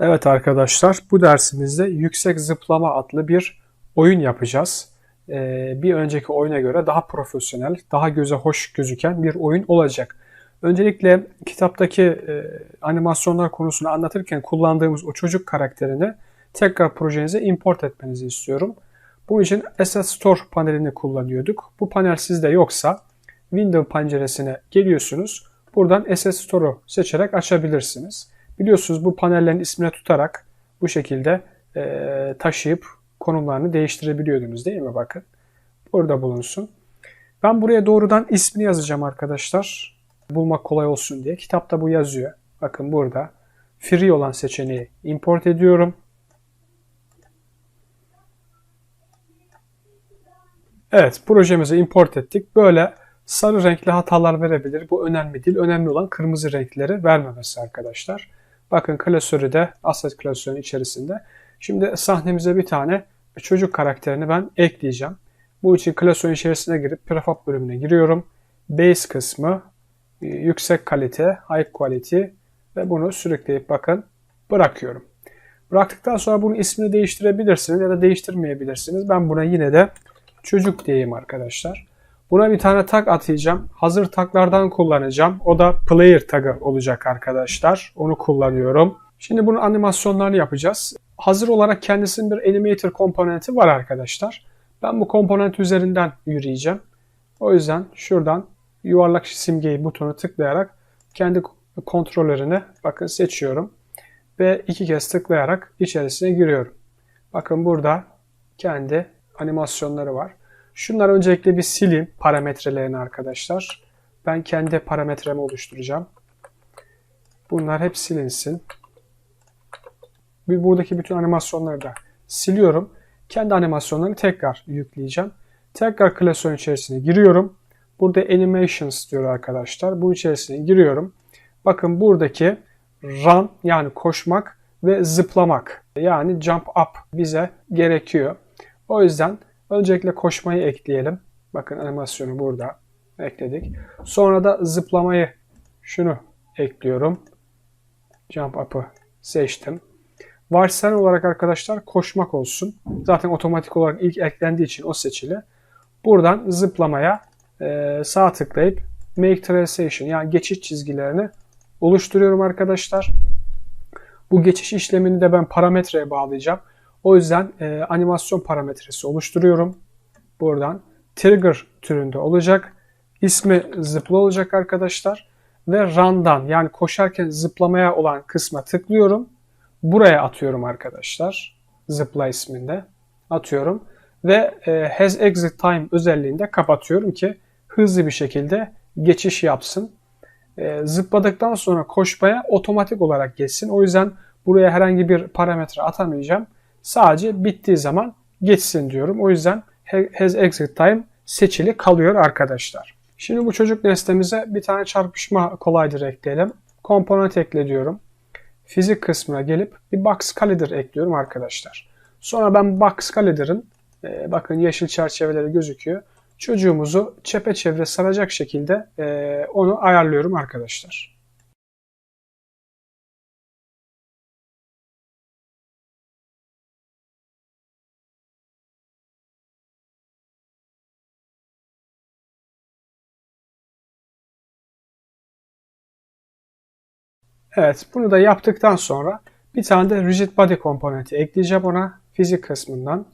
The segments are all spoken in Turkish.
Evet arkadaşlar bu dersimizde yüksek zıplama adlı bir oyun yapacağız. Ee, bir önceki oyuna göre daha profesyonel, daha göze hoş gözüken bir oyun olacak. Öncelikle kitaptaki e, animasyonlar konusunu anlatırken kullandığımız o çocuk karakterini tekrar projenize import etmenizi istiyorum. Bunun için Asset Store panelini kullanıyorduk. Bu panel sizde yoksa Windows penceresine geliyorsunuz. Buradan Asset Store'u seçerek açabilirsiniz. Biliyorsunuz bu panellerin ismini tutarak bu şekilde e, taşıyıp konumlarını değiştirebiliyordunuz değil mi? Bakın. Burada bulunsun. Ben buraya doğrudan ismini yazacağım arkadaşlar. Bulmak kolay olsun diye. Kitapta bu yazıyor. Bakın burada. Free olan seçeneği import ediyorum. Evet projemizi import ettik. Böyle sarı renkli hatalar verebilir. Bu önemli değil. Önemli olan kırmızı renkleri vermemesi arkadaşlar. Bakın klasörü de asset klasörünün içerisinde. Şimdi sahnemize bir tane çocuk karakterini ben ekleyeceğim. Bu için klasörün içerisine girip prefab bölümüne giriyorum. Base kısmı, e, yüksek kalite, high quality ve bunu sürükleyip bakın bırakıyorum. Bıraktıktan sonra bunun ismini değiştirebilirsiniz ya da değiştirmeyebilirsiniz. Ben buna yine de çocuk diyeyim arkadaşlar. Buna bir tane tag atayacağım. Hazır taglardan kullanacağım. O da player tagı olacak arkadaşlar. Onu kullanıyorum. Şimdi bunun animasyonlarını yapacağız. Hazır olarak kendisinin bir animator komponenti var arkadaşlar. Ben bu komponent üzerinden yürüyeceğim. O yüzden şuradan yuvarlak simgeyi butonu tıklayarak kendi kontrollerini bakın seçiyorum. Ve iki kez tıklayarak içerisine giriyorum. Bakın burada kendi animasyonları var. Şunları öncelikle bir sileyim parametrelerini arkadaşlar. Ben kendi parametremi oluşturacağım. Bunlar hep silinsin. Buradaki bütün animasyonları da siliyorum. Kendi animasyonlarını tekrar yükleyeceğim. Tekrar klasörün içerisine giriyorum. Burada animations diyor arkadaşlar. Bu içerisine giriyorum. Bakın buradaki run yani koşmak ve zıplamak yani jump up bize gerekiyor. O yüzden Öncelikle koşmayı ekleyelim. Bakın animasyonu burada ekledik. Sonra da zıplamayı şunu ekliyorum. Jump up'ı seçtim. Varsayılan olarak arkadaşlar koşmak olsun. Zaten otomatik olarak ilk eklendiği için o seçili. Buradan zıplamaya e, sağ tıklayıp Make Transition yani geçiş çizgilerini oluşturuyorum arkadaşlar. Bu geçiş işlemini de ben parametreye bağlayacağım. O yüzden e, animasyon parametresi oluşturuyorum. Buradan trigger türünde olacak. İsmi zıpla olacak arkadaşlar. Ve run'dan yani koşarken zıplamaya olan kısma tıklıyorum. Buraya atıyorum arkadaşlar. Zıpla isminde atıyorum. Ve e, has exit time özelliğinde kapatıyorum ki hızlı bir şekilde geçiş yapsın. E, zıpladıktan sonra koşmaya otomatik olarak geçsin. O yüzden buraya herhangi bir parametre atamayacağım. Sadece bittiği zaman geçsin diyorum. O yüzden has exit time seçili kalıyor arkadaşlar. Şimdi bu çocuk nesnemize bir tane çarpışma kolaydır ekleyelim. Komponent ekle diyorum. Fizik kısmına gelip bir box collider ekliyorum arkadaşlar. Sonra ben box collider'ın e, bakın yeşil çerçeveleri gözüküyor. Çocuğumuzu çepeçevre saracak şekilde e, onu ayarlıyorum arkadaşlar. Evet bunu da yaptıktan sonra bir tane de rigid body komponenti ekleyeceğim ona. Fizik kısmından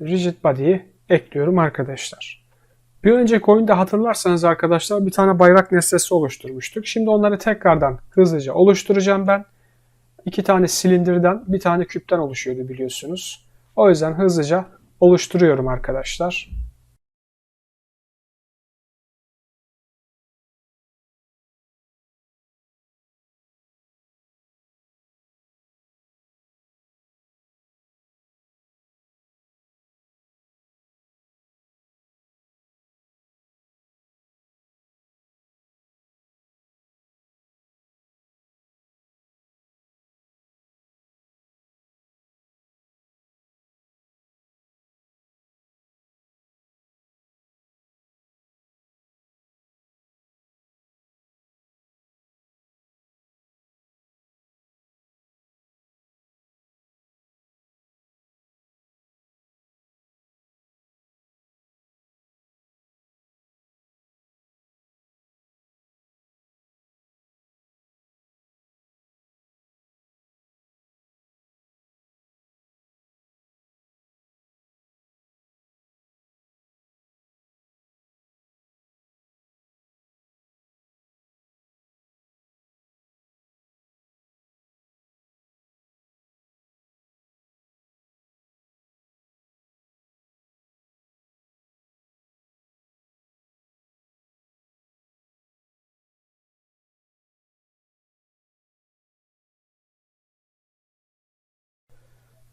rigid body'yi ekliyorum arkadaşlar. Bir önceki oyunda hatırlarsanız arkadaşlar bir tane bayrak nesnesi oluşturmuştuk. Şimdi onları tekrardan hızlıca oluşturacağım ben. İki tane silindirden bir tane küpten oluşuyordu biliyorsunuz. O yüzden hızlıca oluşturuyorum arkadaşlar.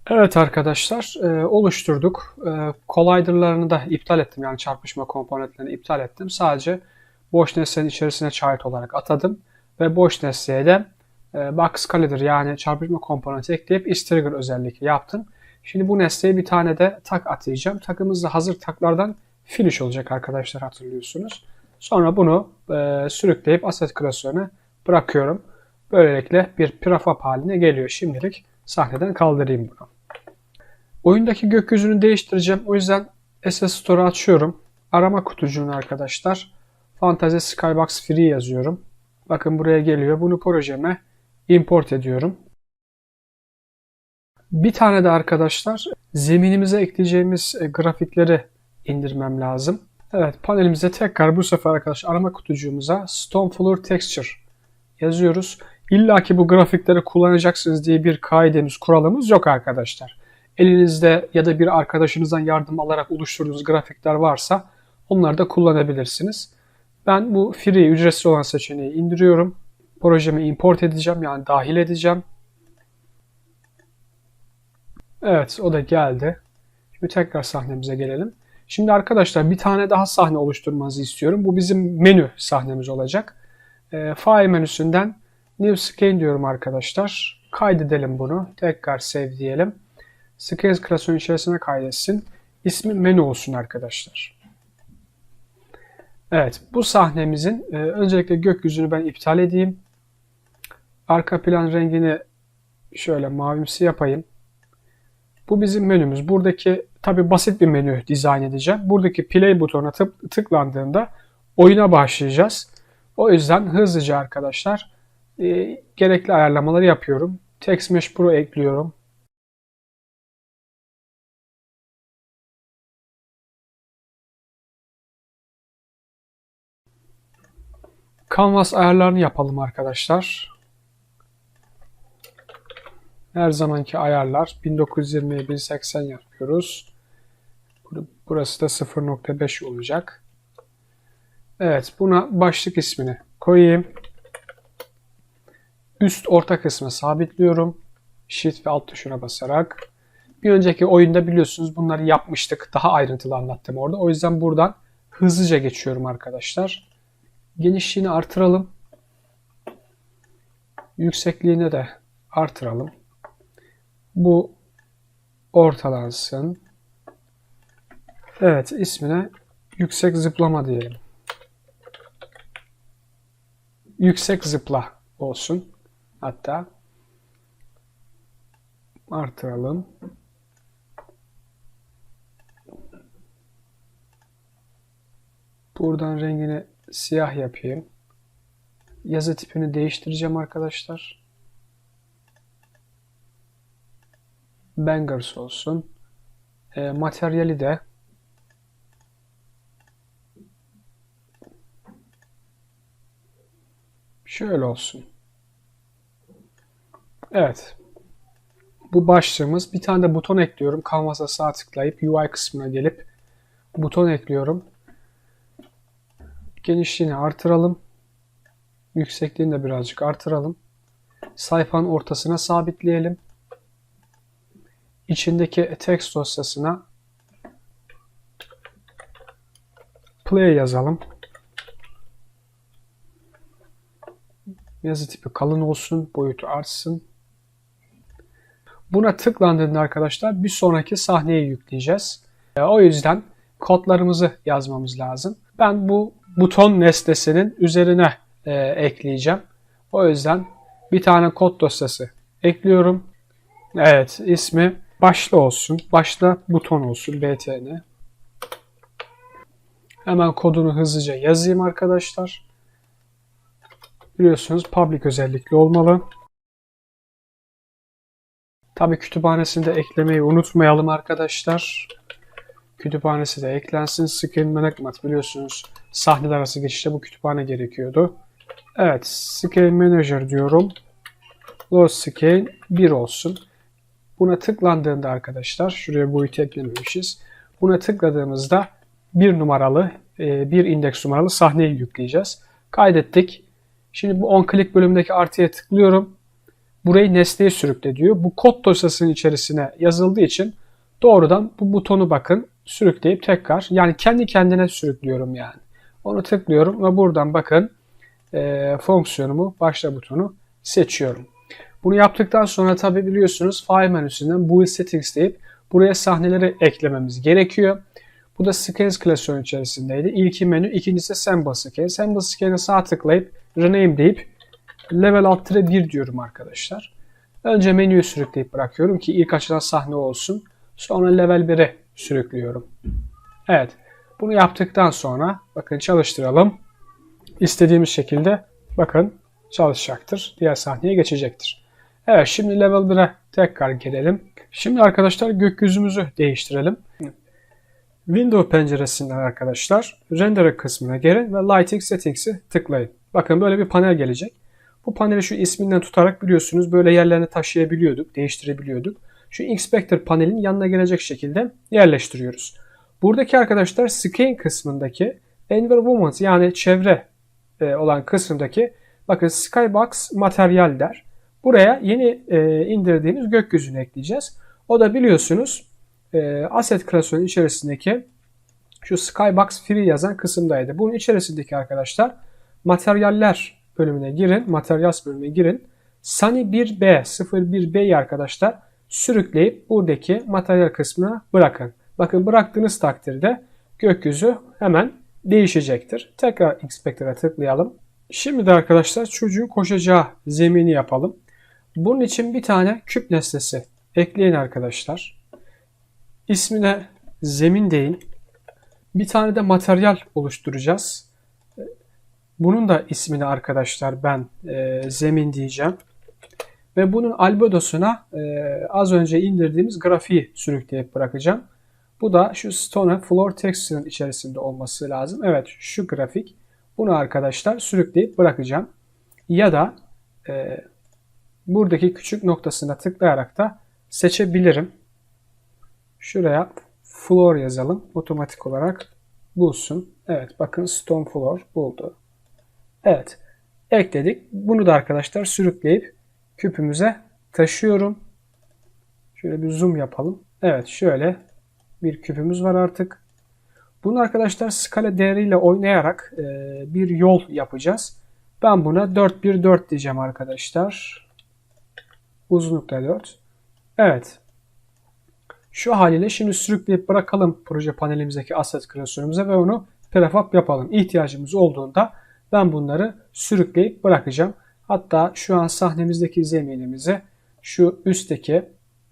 Evet arkadaşlar e, oluşturduk. E, collider'larını da iptal ettim. Yani çarpışma komponentlerini iptal ettim. Sadece boş nesnenin içerisine şahit olarak atadım. Ve boş nesneye de e, box collider yani çarpışma komponenti ekleyip trigger özelliği yaptım. Şimdi bu nesneye bir tane de tak atayacağım. Takımız da hazır taklardan finish olacak arkadaşlar hatırlıyorsunuz. Sonra bunu e, sürükleyip asset klasörüne bırakıyorum. Böylelikle bir prefab haline geliyor. Şimdilik sahneden kaldırayım bunu. Oyundaki gökyüzünü değiştireceğim. O yüzden SS Store'u açıyorum. Arama kutucuğunu arkadaşlar. Fantasy Skybox Free yazıyorum. Bakın buraya geliyor. Bunu projeme import ediyorum. Bir tane de arkadaşlar zeminimize ekleyeceğimiz e, grafikleri indirmem lazım. Evet panelimize tekrar bu sefer arkadaşlar arama kutucuğumuza Stone Floor Texture yazıyoruz. İlla ki bu grafikleri kullanacaksınız diye bir kaidemiz, kuralımız yok arkadaşlar. Elinizde ya da bir arkadaşınızdan yardım alarak oluşturduğunuz grafikler varsa onları da kullanabilirsiniz. Ben bu free ücretsiz olan seçeneği indiriyorum. Projemi import edeceğim yani dahil edeceğim. Evet o da geldi. Şimdi tekrar sahnemize gelelim. Şimdi arkadaşlar bir tane daha sahne oluşturmanızı istiyorum. Bu bizim menü sahnemiz olacak. E, file menüsünden New Scene diyorum arkadaşlar. Kaydedelim bunu. Tekrar save diyelim. Scale klasörün içerisine kaydetsin. İsmi menü olsun arkadaşlar. Evet bu sahnemizin e, öncelikle gökyüzünü ben iptal edeyim. Arka plan rengini şöyle mavimsi yapayım. Bu bizim menümüz. Buradaki tabi basit bir menü dizayn edeceğim. Buradaki play butonuna tık, tıklandığında oyuna başlayacağız. O yüzden hızlıca arkadaşlar e, gerekli ayarlamaları yapıyorum. Text Mesh Pro ekliyorum. Canvas ayarlarını yapalım arkadaşlar. Her zamanki ayarlar 1920'ye 1080 yapıyoruz. Burası da 0.5 olacak. Evet buna başlık ismini koyayım. Üst orta kısmı sabitliyorum. Shift ve alt tuşuna basarak. Bir önceki oyunda biliyorsunuz bunları yapmıştık. Daha ayrıntılı anlattım orada. O yüzden buradan hızlıca geçiyorum arkadaşlar. Genişliğini artıralım. Yüksekliğini de artıralım. Bu ortalansın. Evet ismine yüksek zıplama diyelim. Yüksek zıpla olsun. Hatta artıralım. Buradan rengini siyah yapayım. Yazı tipini değiştireceğim arkadaşlar. Bangers olsun. E, materyali de şöyle olsun. Evet. Bu başlığımız. Bir tane de buton ekliyorum. Canvas'a sağ tıklayıp UI kısmına gelip buton ekliyorum. Genişliğini artıralım. Yüksekliğini de birazcık artıralım. Sayfanın ortasına sabitleyelim. İçindeki text dosyasına play yazalım. Yazı tipi kalın olsun, boyutu artsın. Buna tıklandığında arkadaşlar bir sonraki sahneye yükleyeceğiz. E, o yüzden kodlarımızı yazmamız lazım. Ben bu buton nesnesinin üzerine e, ekleyeceğim. O yüzden bir tane kod dosyası ekliyorum. Evet ismi başla olsun. Başla buton olsun btn. Hemen kodunu hızlıca yazayım arkadaşlar. Biliyorsunuz public özellikli olmalı. Tabii kütüphanesini de eklemeyi unutmayalım arkadaşlar. Kütüphanesi de eklensin. Screen Management biliyorsunuz sahneler arası geçişte bu kütüphane gerekiyordu. Evet Scale Manager diyorum. Load Scale 1 olsun. Buna tıklandığında arkadaşlar şuraya boyut eklememişiz. Buna tıkladığımızda bir numaralı e, bir indeks numaralı sahneyi yükleyeceğiz. Kaydettik. Şimdi bu on click bölümündeki artıya tıklıyorum. burayı nesneye sürükle diyor. Bu kod dosyasının içerisine yazıldığı için doğrudan bu butonu bakın sürükleyip tekrar yani kendi kendine sürüklüyorum yani. Onu tıklıyorum ve buradan bakın e, fonksiyonumu başla butonu seçiyorum. Bunu yaptıktan sonra tabi biliyorsunuz file menüsünden build settings deyip buraya sahneleri eklememiz gerekiyor. Bu da Scales klasörün içerisindeydi. İlki menü, ikincisi Sample Scale. Sample Scale'e sağ tıklayıp Rename deyip Level alt 1 diyorum arkadaşlar. Önce menüyü sürükleyip bırakıyorum ki ilk açılan sahne olsun. Sonra level 1'e sürüklüyorum. Evet. Bunu yaptıktan sonra bakın çalıştıralım. İstediğimiz şekilde bakın çalışacaktır. Diğer sahneye geçecektir. Evet şimdi level 1'e tekrar gelelim. Şimdi arkadaşlar gökyüzümüzü değiştirelim. Window penceresinden arkadaşlar Render kısmına gelin ve Lighting Settings'i tıklayın. Bakın böyle bir panel gelecek. Bu paneli şu isminden tutarak biliyorsunuz böyle yerlerine taşıyabiliyorduk, değiştirebiliyorduk. Şu Inspector panelin yanına gelecek şekilde yerleştiriyoruz. Buradaki arkadaşlar Skin kısmındaki Environment yani çevre e, olan kısımdaki bakın Skybox materyal der. Buraya yeni e, indirdiğimiz gökyüzünü ekleyeceğiz. O da biliyorsunuz e, Asset klasörünün içerisindeki şu Skybox Free yazan kısımdaydı. Bunun içerisindeki arkadaşlar materyaller bölümüne girin. Materials bölümüne girin. Sunny 1B 01B'yi arkadaşlar sürükleyip buradaki materyal kısmına bırakın. Bakın bıraktığınız takdirde gökyüzü hemen değişecektir. Tekrar Inspector'a tıklayalım. Şimdi de arkadaşlar çocuğun koşacağı zemini yapalım. Bunun için bir tane küp nesnesi ekleyin arkadaşlar. İsmine zemin deyin. Bir tane de materyal oluşturacağız. Bunun da ismini arkadaşlar ben e, zemin diyeceğim. Ve bunun albedosuna e, az önce indirdiğimiz grafiği sürükleyip bırakacağım. Bu da şu Stone Floor Texture'ın içerisinde olması lazım. Evet şu grafik. Bunu arkadaşlar sürükleyip bırakacağım. Ya da e, buradaki küçük noktasına tıklayarak da seçebilirim. Şuraya floor yazalım. Otomatik olarak bulsun. Evet bakın stone floor buldu. Evet ekledik. Bunu da arkadaşlar sürükleyip küpümüze taşıyorum. Şöyle bir zoom yapalım. Evet şöyle bir küpümüz var artık. Bunu arkadaşlar skala değeriyle oynayarak e, bir yol yapacağız. Ben buna 4 1 4 diyeceğim arkadaşlar. Uzunlukta 4. Evet. Şu haliyle şimdi sürükleyip bırakalım proje panelimizdeki asset klasörümüze ve onu prefab yapalım. İhtiyacımız olduğunda ben bunları sürükleyip bırakacağım. Hatta şu an sahnemizdeki zeminimizi şu üstteki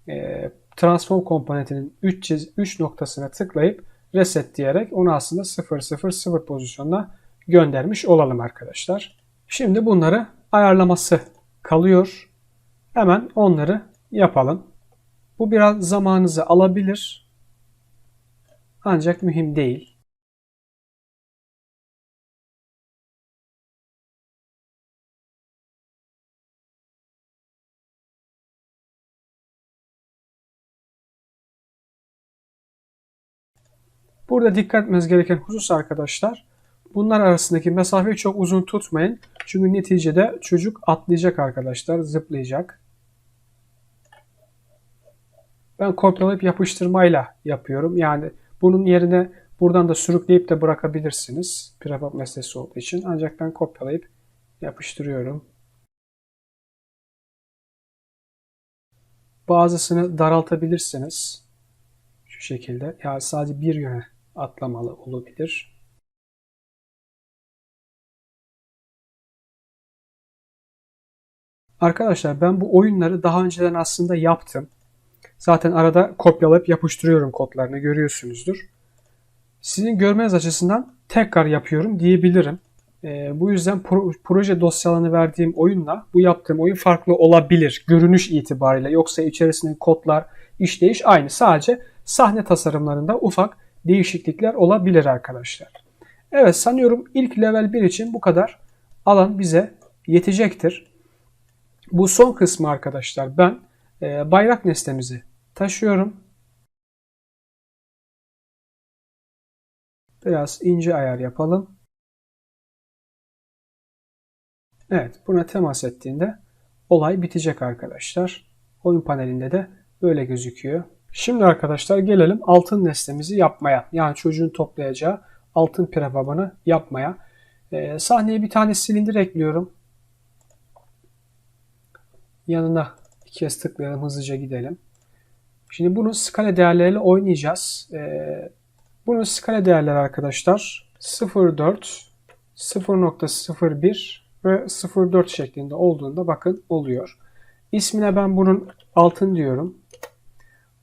e, transform komponentinin 3, 3 noktasına tıklayıp reset diyerek onu aslında 0 0 0 pozisyonuna göndermiş olalım arkadaşlar. Şimdi bunları ayarlaması kalıyor. Hemen onları yapalım. Bu biraz zamanınızı alabilir. Ancak mühim değil. Burada dikkat etmeniz gereken husus arkadaşlar. Bunlar arasındaki mesafeyi çok uzun tutmayın. Çünkü neticede çocuk atlayacak arkadaşlar, zıplayacak. Ben kopyalayıp yapıştırmayla yapıyorum. Yani bunun yerine buradan da sürükleyip de bırakabilirsiniz. Prefab meselesi olduğu için. Ancak ben kopyalayıp yapıştırıyorum. Bazısını daraltabilirsiniz. Şu şekilde. Yani sadece bir yöne atlamalı olabilir. Arkadaşlar ben bu oyunları daha önceden aslında yaptım. Zaten arada kopyalayıp yapıştırıyorum kodlarını görüyorsunuzdur. Sizin görmeniz açısından tekrar yapıyorum diyebilirim. E, bu yüzden pro, proje dosyalarını verdiğim oyunla bu yaptığım oyun farklı olabilir görünüş itibariyle. Yoksa içerisindeki kodlar, işleyiş aynı. Sadece sahne tasarımlarında ufak değişiklikler olabilir arkadaşlar. Evet sanıyorum ilk level 1 için bu kadar alan bize yetecektir. Bu son kısmı arkadaşlar ben e, bayrak nesnemizi taşıyorum. Biraz ince ayar yapalım. Evet buna temas ettiğinde olay bitecek arkadaşlar. Oyun panelinde de böyle gözüküyor. Şimdi arkadaşlar gelelim altın nesnemizi yapmaya. Yani çocuğun toplayacağı altın prefabını yapmaya. Ee, sahneye bir tane silindir ekliyorum. Yanına iki kez tıklayalım hızlıca gidelim. Şimdi bunu skala değerleriyle oynayacağız. Ee, bunun skala değerleri arkadaşlar 0.4, 0.01 ve 0.4 şeklinde olduğunda bakın oluyor. İsmine ben bunun altın diyorum.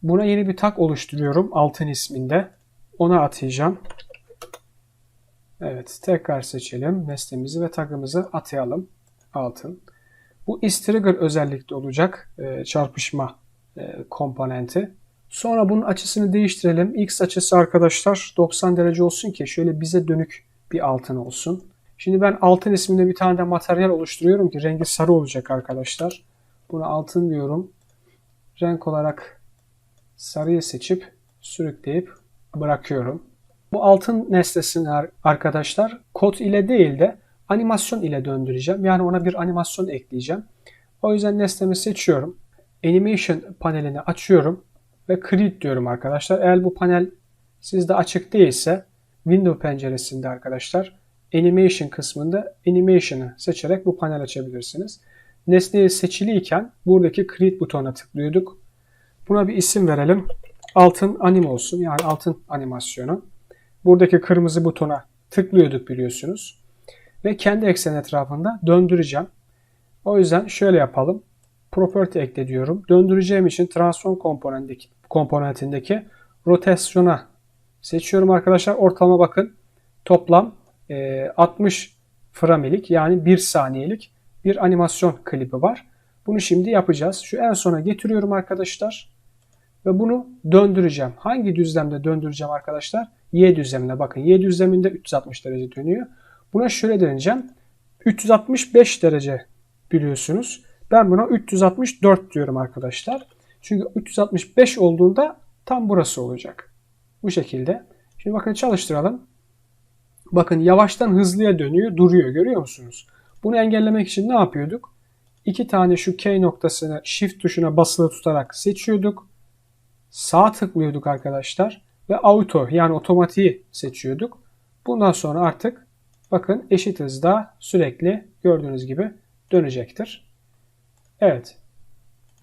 Buna yeni bir tag oluşturuyorum altın isminde. Ona atayacağım. Evet tekrar seçelim. Nesnemizi ve tagımızı atayalım. Altın. Bu is trigger özellikte olacak e, çarpışma e, komponenti. Sonra bunun açısını değiştirelim. X açısı arkadaşlar 90 derece olsun ki şöyle bize dönük bir altın olsun. Şimdi ben altın isminde bir tane de materyal oluşturuyorum ki rengi sarı olacak arkadaşlar. Buna altın diyorum. Renk olarak sarıyı seçip sürükleyip bırakıyorum. Bu altın nesnesini arkadaşlar kod ile değil de animasyon ile döndüreceğim. Yani ona bir animasyon ekleyeceğim. O yüzden nesnemi seçiyorum. Animation panelini açıyorum ve create diyorum arkadaşlar. Eğer bu panel sizde açık değilse Windows penceresinde arkadaşlar Animation kısmında Animation'ı seçerek bu panel açabilirsiniz. Nesneyi seçiliyken buradaki Create butonuna tıklıyorduk. Buna bir isim verelim. Altın anim olsun yani altın animasyonu. Buradaki kırmızı butona tıklıyorduk biliyorsunuz. Ve kendi eksen etrafında döndüreceğim. O yüzden şöyle yapalım. Property ekle diyorum. Döndüreceğim için transform komponentindeki, komponentindeki rotasyona seçiyorum arkadaşlar. Ortalama bakın. Toplam 60 e, framelik yani 1 saniyelik bir animasyon klibi var. Bunu şimdi yapacağız. Şu en sona getiriyorum arkadaşlar. Ve bunu döndüreceğim. Hangi düzlemde döndüreceğim arkadaşlar? Y düzlemine bakın. Y düzleminde 360 derece dönüyor. Buna şöyle döneceğim. 365 derece biliyorsunuz. Ben buna 364 diyorum arkadaşlar. Çünkü 365 olduğunda tam burası olacak. Bu şekilde. Şimdi bakın çalıştıralım. Bakın yavaştan hızlıya dönüyor, duruyor. Görüyor musunuz? Bunu engellemek için ne yapıyorduk? İki tane şu K noktasını Shift tuşuna basılı tutarak seçiyorduk. Sağ tıklıyorduk arkadaşlar ve auto yani otomatiği seçiyorduk. Bundan sonra artık bakın eşit hızda sürekli gördüğünüz gibi dönecektir. Evet.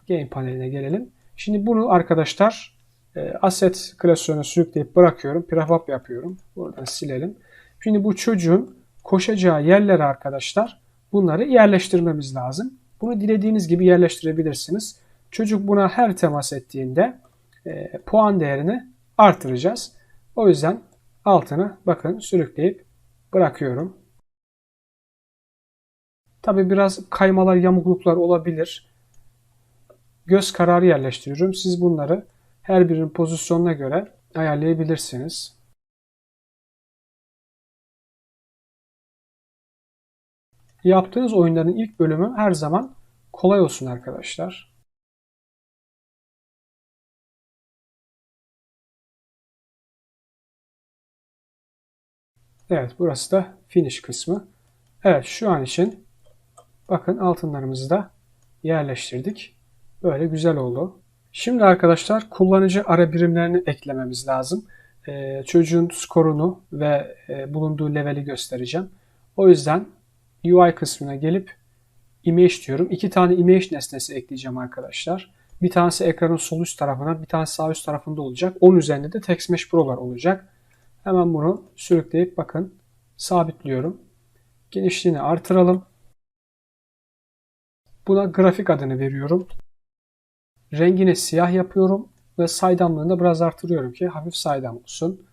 Game paneline gelelim. Şimdi bunu arkadaşlar e, asset klasörüne sürükleyip bırakıyorum. Prefab yapıyorum. Buradan silelim. Şimdi bu çocuğun koşacağı yerlere arkadaşlar bunları yerleştirmemiz lazım. Bunu dilediğiniz gibi yerleştirebilirsiniz. Çocuk buna her temas ettiğinde e, puan değerini artıracağız. O yüzden altını bakın sürükleyip bırakıyorum. Tabi biraz kaymalar, yamukluklar olabilir. Göz kararı yerleştiriyorum. Siz bunları her birinin pozisyonuna göre ayarlayabilirsiniz. Yaptığınız oyunların ilk bölümü her zaman kolay olsun arkadaşlar. Evet burası da finish kısmı. Evet şu an için bakın altınlarımızı da yerleştirdik. Böyle güzel oldu. Şimdi arkadaşlar kullanıcı ara birimlerini eklememiz lazım. Ee, çocuğun skorunu ve e, bulunduğu leveli göstereceğim. O yüzden UI kısmına gelip image diyorum. İki tane image nesnesi ekleyeceğim arkadaşlar. Bir tanesi ekranın sol üst tarafına, bir tanesi sağ üst tarafında olacak. Onun üzerinde de Text Mesh Pro'lar olacak. Hemen bunu sürükleyip bakın sabitliyorum. Genişliğini artıralım. Buna grafik adını veriyorum. Rengini siyah yapıyorum ve saydamlığını da biraz artırıyorum ki hafif saydam olsun.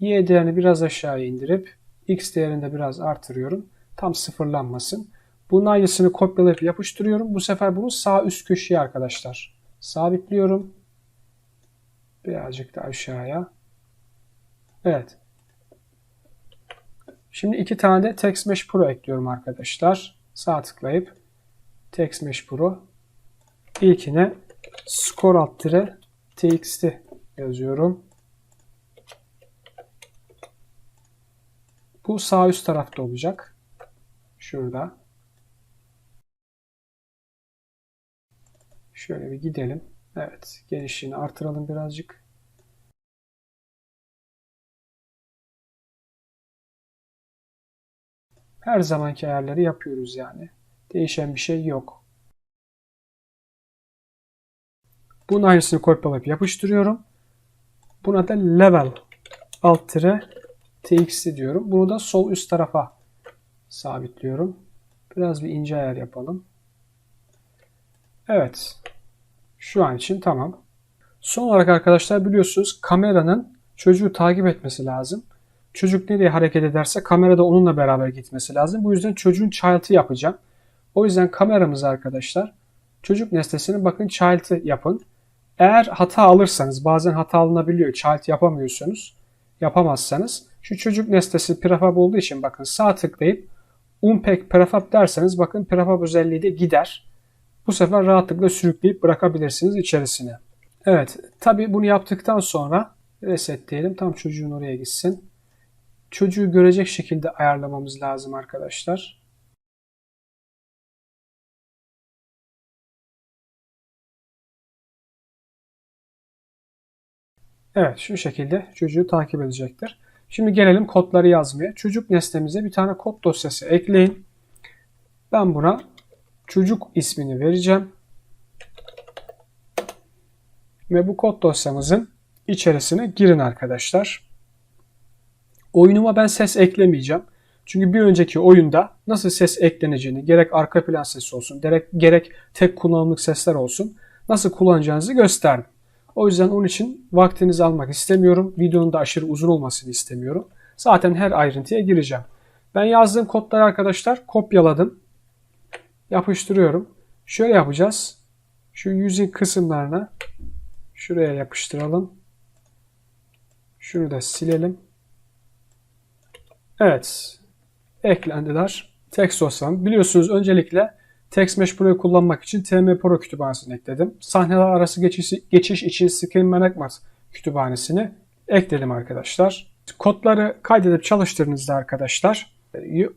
Y değerini biraz aşağıya indirip X değerini de biraz artırıyorum. Tam sıfırlanmasın. Bunun aynısını kopyalayıp yapıştırıyorum. Bu sefer bunu sağ üst köşeye arkadaşlar sabitliyorum. Birazcık da aşağıya. Evet. Şimdi iki tane de TextMesh Pro ekliyorum arkadaşlar. Sağ tıklayıp TextMesh Pro. İlkine score alt txt yazıyorum. Bu sağ üst tarafta olacak. Şurada. Şöyle bir gidelim. Evet. Genişliğini artıralım birazcık. Her zamanki ayarları yapıyoruz yani. Değişen bir şey yok. Bunun aynısını kopyalayıp yapıştırıyorum. Buna da level alt tire txt diyorum. Bunu da sol üst tarafa sabitliyorum. Biraz bir ince ayar yapalım. Evet. Şu an için tamam. Son olarak arkadaşlar biliyorsunuz kameranın çocuğu takip etmesi lazım. Çocuk nereye hareket ederse kamera da onunla beraber gitmesi lazım. Bu yüzden çocuğun child'ı yapacağım. O yüzden kameramız arkadaşlar çocuk nesnesini bakın child'ı yapın. Eğer hata alırsanız bazen hata alınabiliyor. Child yapamıyorsunuz. Yapamazsanız şu çocuk nesnesi prefab olduğu için bakın sağ tıklayıp unpack prefab derseniz bakın prefab özelliği de gider. Bu sefer rahatlıkla sürükleyip bırakabilirsiniz içerisine. Evet tabi bunu yaptıktan sonra reset diyelim tam çocuğun oraya gitsin. Çocuğu görecek şekilde ayarlamamız lazım arkadaşlar. Evet şu şekilde çocuğu takip edecektir. Şimdi gelelim kodları yazmaya. Çocuk nesnemize bir tane kod dosyası ekleyin. Ben buna çocuk ismini vereceğim. Ve bu kod dosyamızın içerisine girin arkadaşlar. Oyunuma ben ses eklemeyeceğim. Çünkü bir önceki oyunda nasıl ses ekleneceğini gerek arka plan sesi olsun gerek, gerek tek kullanımlık sesler olsun nasıl kullanacağınızı gösterdim. O yüzden onun için vaktinizi almak istemiyorum. Videonun da aşırı uzun olmasını istemiyorum. Zaten her ayrıntıya gireceğim. Ben yazdığım kodları arkadaşlar kopyaladım. Yapıştırıyorum. Şöyle yapacağız. Şu yüzün kısımlarına şuraya yapıştıralım. Şunu da silelim. Evet. Eklendiler. Text dosyam. Biliyorsunuz öncelikle TextMesh Pro'yu kullanmak için TM Pro kütüphanesini ekledim. Sahneler arası geçiş, geçiş için Screen Management kütüphanesini ekledim arkadaşlar. Kodları kaydedip çalıştırdığınızda arkadaşlar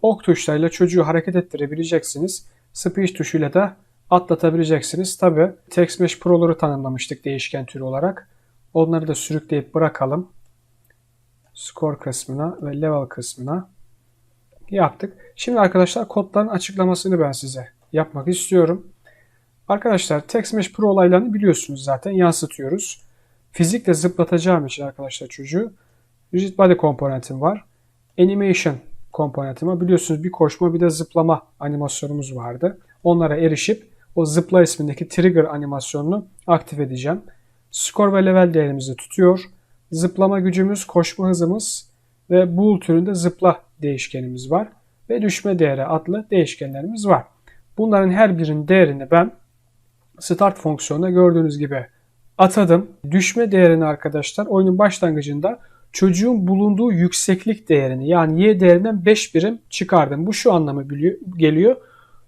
ok tuşlarıyla çocuğu hareket ettirebileceksiniz. Speech tuşuyla da atlatabileceksiniz. Tabi TextMesh Pro'ları tanımlamıştık değişken türü olarak. Onları da sürükleyip bırakalım. Score kısmına ve level kısmına yaptık. Şimdi arkadaşlar kodların açıklamasını ben size yapmak istiyorum. Arkadaşlar TextMesh Pro olaylarını biliyorsunuz zaten yansıtıyoruz. Fizikle zıplatacağım için arkadaşlar çocuğu Rigid Body komponentim var. Animation komponentim var. Biliyorsunuz bir koşma bir de zıplama animasyonumuz vardı. Onlara erişip o zıpla ismindeki trigger animasyonunu aktif edeceğim. Skor ve level değerimizi tutuyor. Zıplama gücümüz, koşma hızımız ve bool türünde zıpla değişkenimiz var. Ve düşme değeri adlı değişkenlerimiz var. Bunların her birinin değerini ben start fonksiyonunda gördüğünüz gibi atadım. Düşme değerini arkadaşlar oyunun başlangıcında çocuğun bulunduğu yükseklik değerini yani y değerinden 5 birim çıkardım. Bu şu anlamı geliyor.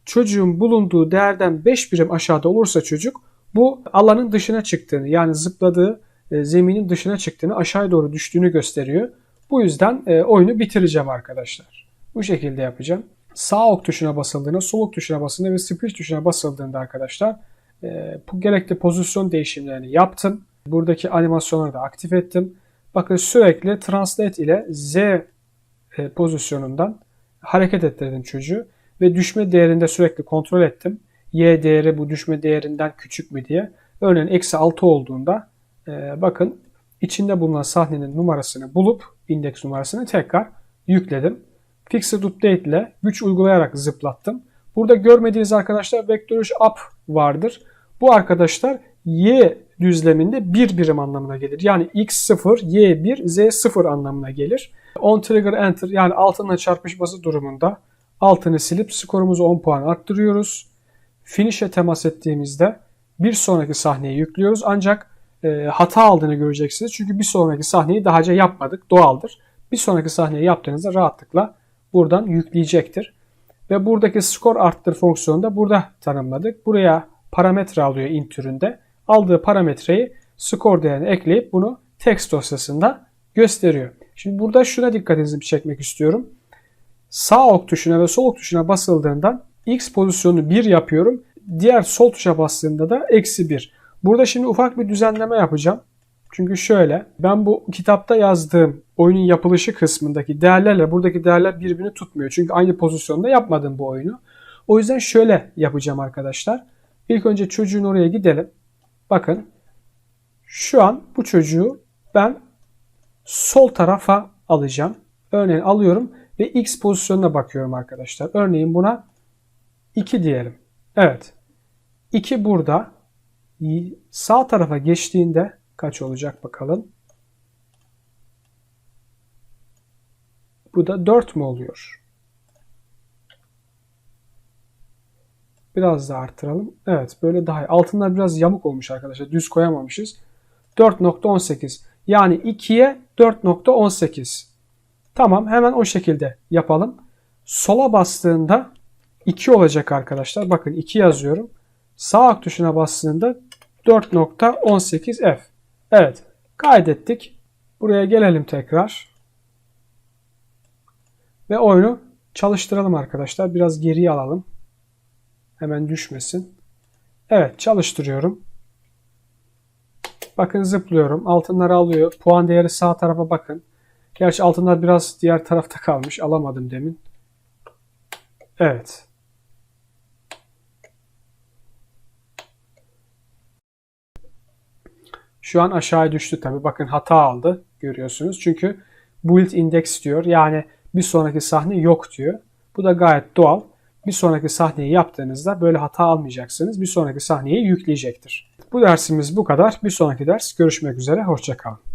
Çocuğun bulunduğu değerden 5 birim aşağıda olursa çocuk bu alanın dışına çıktığını yani zıpladığı e, zeminin dışına çıktığını aşağıya doğru düştüğünü gösteriyor. Bu yüzden e, oyunu bitireceğim arkadaşlar. Bu şekilde yapacağım. Sağ ok tuşuna basıldığında, sol ok tuşuna basıldığında ve speech tuşuna basıldığında arkadaşlar e, bu gerekli pozisyon değişimlerini yaptım. Buradaki animasyonları da aktif ettim. Bakın sürekli translate ile Z e, pozisyonundan hareket ettirdim çocuğu ve düşme değerinde sürekli kontrol ettim. Y değeri bu düşme değerinden küçük mü diye. Örneğin eksi 6 olduğunda e, bakın içinde bulunan sahnenin numarasını bulup indeks numarasını tekrar yükledim. Fixed Update ile güç uygulayarak zıplattım. Burada görmediğiniz arkadaşlar vektör up vardır. Bu arkadaşlar y düzleminde bir birim anlamına gelir. Yani x0, y1, z0 anlamına gelir. On trigger enter yani altına çarpışması durumunda altını silip skorumuzu 10 puan arttırıyoruz. Finish'e temas ettiğimizde bir sonraki sahneyi yüklüyoruz. Ancak e, hata aldığını göreceksiniz. Çünkü bir sonraki sahneyi daha önce yapmadık. Doğaldır. Bir sonraki sahneyi yaptığınızda rahatlıkla buradan yükleyecektir. Ve buradaki skor arttır fonksiyonu da burada tanımladık. Buraya parametre alıyor int türünde. Aldığı parametreyi skor değerine ekleyip bunu text dosyasında gösteriyor. Şimdi burada şuna dikkatinizi çekmek istiyorum. Sağ ok tuşuna ve sol ok tuşuna basıldığında x pozisyonunu 1 yapıyorum. diğer sol tuşa bastığımda da eksi 1. Burada şimdi ufak bir düzenleme yapacağım. Çünkü şöyle ben bu kitapta yazdığım oyunun yapılışı kısmındaki değerlerle buradaki değerler birbirini tutmuyor. Çünkü aynı pozisyonda yapmadım bu oyunu. O yüzden şöyle yapacağım arkadaşlar. İlk önce çocuğun oraya gidelim. Bakın şu an bu çocuğu ben sol tarafa alacağım. Örneğin alıyorum ve x pozisyonuna bakıyorum arkadaşlar. Örneğin buna 2 diyelim. Evet. 2 burada. Sağ tarafa geçtiğinde kaç olacak bakalım. Bu da 4 mü oluyor? Biraz daha arttıralım. Evet böyle daha iyi. Altınlar biraz yamuk olmuş arkadaşlar. Düz koyamamışız. 4.18 yani 2'ye 4.18 Tamam hemen o şekilde yapalım. Sola bastığında 2 olacak arkadaşlar. Bakın 2 yazıyorum. Sağ tuşuna bastığında 4.18F. Evet kaydettik. Buraya gelelim tekrar. Ve oyunu çalıştıralım arkadaşlar. Biraz geriye alalım. Hemen düşmesin. Evet çalıştırıyorum. Bakın zıplıyorum. Altınları alıyor. Puan değeri sağ tarafa bakın. Gerçi altınlar biraz diğer tarafta kalmış. Alamadım demin. Evet. Şu an aşağıya düştü tabi. Bakın hata aldı. Görüyorsunuz. Çünkü build index diyor. Yani bir sonraki sahne yok diyor. Bu da gayet doğal. Bir sonraki sahneyi yaptığınızda böyle hata almayacaksınız. Bir sonraki sahneyi yükleyecektir. Bu dersimiz bu kadar. Bir sonraki ders görüşmek üzere. Hoşçakalın.